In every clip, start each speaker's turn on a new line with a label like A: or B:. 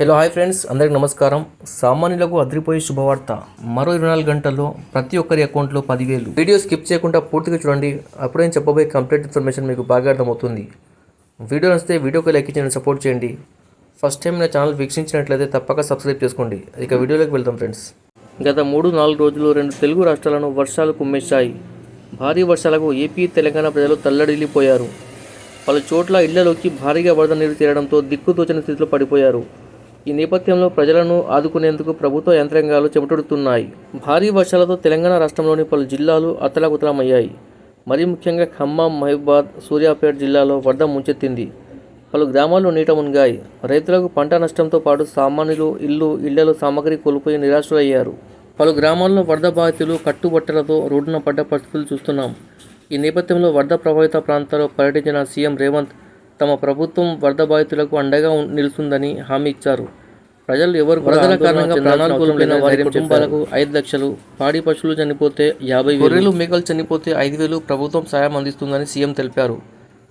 A: Hello hi friends అందరికీ నమస్కారం. సామాన్యులకు అదిరిపోయే శుభవార్త. మరో ఇరవై నాలుగు గంటల్లో ప్రతి ఒక్కరి అకౌంట్లో పదివేలు. వీడియో స్కిప్ చేయకుండా పూర్తిగా చూడండి. అప్పుడే నేను చెప్పబోయే కంప్లీట్ ఇన్ఫర్మేషన్ మీకు బాగా అర్థమవుతుంది. వీడియో నచ్చితే వీడియోకి లైక్ ఇచ్చి సపోర్ట్ చేయండి. ఫస్ట్ టైం నా ఛానల్ వీక్షించినట్లయితే తప్పక సబ్స్క్రైబ్ చేసుకోండి. ఇక వీడియోలోకి వెళ్దాం ఫ్రెండ్స్. గత మూడు నాలుగు రోజులు రెండు తెలుగు రాష్ట్రాలను వర్షాలు కుమ్మేశాయి. భారీ వర్షాలకు ఏపీ తెలంగాణ ప్రజలు తల్లడిల్లిపోయారు. పలు చోట్ల ఇళ్ళలోకి భారీగా వరద నీరు చేరడంతో దిక్కుతోచని స్థితిలో పడిపోయారు. ఈ నేపథ్యంలో ప్రజలను ఆదుకునేందుకు ప్రభుత్వ యంత్రాంగాలు చెమటొడుతున్నాయి. భారీ వర్షాలతో తెలంగాణ రాష్ట్రంలోని పలు జిల్లాలు అతలాకుతలమయ్యాయి. మరీ ముఖ్యంగా ఖమ్మం మహిబాద్ సూర్యాపేట జిల్లాలో వరద ముంచెత్తింది. పలు గ్రామాలు నీట మునిగాయి. రైతులకు పంట నష్టంతో పాటు సామాన్యులు ఇల్లు ఇళ్ళలో సామాగ్రి కోల్పోయి నిరాశలయ్యారు పలు గ్రామాల్లో వరద బాధితులు కట్టుబట్టలతో రోడ్డున పడ్డ పరిస్థితులు చూస్తున్నాం. ఈ నేపథ్యంలో వరద ప్రభావిత ప్రాంతాల్లో పర్యటించిన సీఎం రేవంత్ తమ ప్రభుత్వం వరద బాధితులకు అండగా ఉం- నిలుస్తుందని హామీ ఇచ్చారు. ప్రజలు ఎవరు వరదల కారణంగా ప్రాణాలు కోల్పోయిన వారి కుటుంబాలకు ఐదు లక్షలు పాడి పశువులు చనిపోతే యాభై గొర్రెలు మేకలు చనిపోతే ఐదు వేలు ప్రభుత్వం సాయం అందిస్తుందని సీఎం తెలిపారు.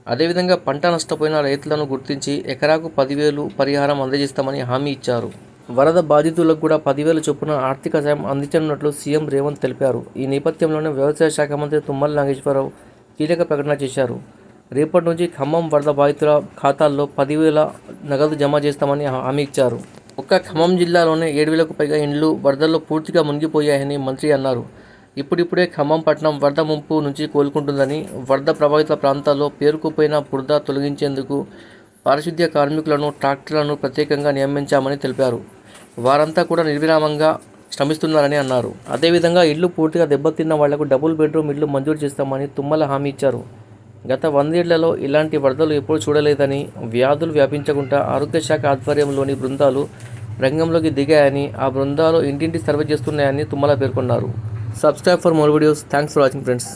A: అదేవిధంగా పంట నష్టపోయిన రైతులను గుర్తించి ఎకరాకు పదివేలు పరిహారం అందజేస్తామని హామీ ఇచ్చారు. వరద బాధితులకు కూడా పదివేల చొప్పున ఆర్థిక సాయం అందించనున్నట్లు సీఎం రేవంత్ తెలిపారు. ఈ నేపథ్యంలోనే వ్యవసాయ శాఖ మంత్రి తుమ్మల నాగేశ్వరరావు కీలక ప్రకటన చేశారు. రేపటి నుంచి ఖమ్మం వరద బాధితుల ఖాతాల్లో పదివేల నగదు జమ చేస్తామని హామీ ఇచ్చారు. ఒక్క ఖమ్మం జిల్లాలోనే ఏడు వేలకు పైగా ఇండ్లు వరదల్లో పూర్తిగా మునిగిపోయాయని మంత్రి అన్నారు. ఇప్పుడిప్పుడే ఖమ్మం పట్టణం వరద ముంపు నుంచి కోలుకుంటుందని వరద ప్రభావిత ప్రాంతాల్లో పేరుకుపోయిన బురద తొలగించేందుకు పారిశుద్ధ్య కార్మికులను ట్రాక్టర్లను ప్రత్యేకంగా నియమించామని తెలిపారు. వారంతా కూడా నిర్విరామంగా శ్రమిస్తున్నారని అన్నారు. అదేవిధంగా ఇల్లు పూర్తిగా దెబ్బతిన్న వాళ్ళకు డబుల్ బెడ్రూమ్ ఇల్లు మంజూరు చేస్తామని తుమ్మల హామీ ఇచ్చారు. గత వందేళ్ళలో ఇలాంటి వరదలు ఎప్పుడూ చూడలేదని వ్యాధులు వ్యాపించకుండా ఆరోగ్య శాఖ ఆధ్వర్యంలోని బృందాలు రంగంలోకి దిగాయని ఆ బృందాలు ఇంటింటి సర్వే చేస్తున్నాయని తుమ్మల పేర్కొన్నారు. Subscribe for more videos. Thanks for watching friends.